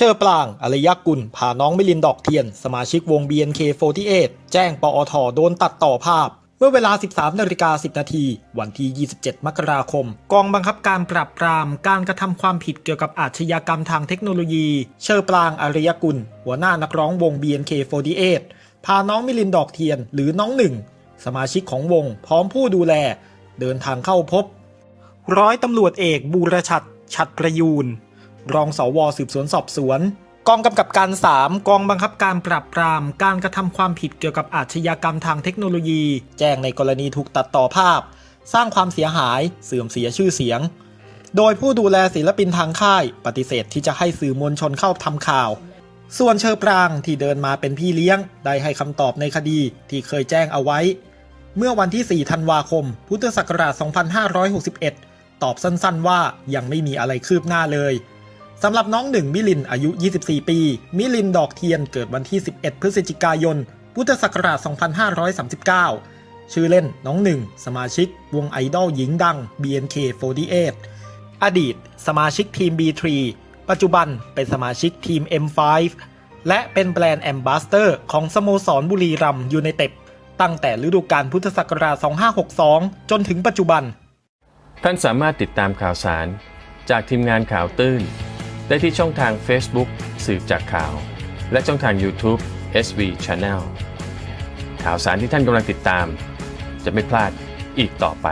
เชอร์ปรางอารยกุลพาน้องมิลินดอกเทียน สมาชิกวง BNK48 แจ้งปอทโดนตัดต่อภาพ เมื่อเวลา 13นาฬิกา10 นาที วันที่ 27 มกราคม กองบังคับการปราบปราม การกระทำความผิดเกี่ยวกับอาชญากรรมทางเทคโนโลยี เชอร์ปรางอารยกุล หัวหน้านักร้องวง BNK48 พาน้องมิลินดอกเทียนหรือน้องหนึ่ง สมาชิกของวงพร้อมผู้ดูแล เดินทางเข้าพบ ร้อยตำรวจเอกบูรชัด ชัดประยูน รองสวสืบสวนสอบสวน กองกำกับการ 3 กองบังคับการปราบปราม การกระทำความผิดเกี่ยวกับอาชญากรรมทางเทคโนโลยี แจ้งในกรณีถูกตัดต่อภาพ สร้างความเสียหายเสื่อมเสียชื่อเสียง โดยผู้ดูแลศิลปินทางค่าย ปฏิเสธที่จะให้สื่อมวลชนเข้าทำข่าว ส่วนเชอปรางที่เดินมาเป็นพี่เลี้ยง ได้ให้คำตอบในคดีที่เคยแจ้งเอาไว้ เมื่อวันที่ 4 ธันวาคม พุทธศักราช 2561 ตอบสั้นๆว่ายังไม่มีอะไรคืบหน้าเลย สำหรับน้องหนึ่งมิลินอายุ 24 ปี มิลินดอกเทียนเกิดวันที่ 11 พฤศจิกายน พุทธศักราช 2539 ชื่อเล่นน้องหนึ่ง สมาชิกวงไอดอลหญิงดัง BNK48 อดีต สมาชิกทีม B3 ปัจจุบันเป็นสมาชิกทีม M5 และเป็นแบรนด์แอมบาสเตอร์ของสโมสรบุรีรัมยูไนเต็ดตั้งแต่ฤดูกาลพุทธศักราช 2562 จนถึงปัจจุบัน ท่านสามารถติดตามข่าวสาร จากทีมงานข่าวตื้น ได้ที่ช่องทาง Facebook สืบจากข่าว และช่องทาง YouTube SV Channel ข่าวสารที่ท่านกำลังติดตาม จะไม่พลาดอีกต่อไป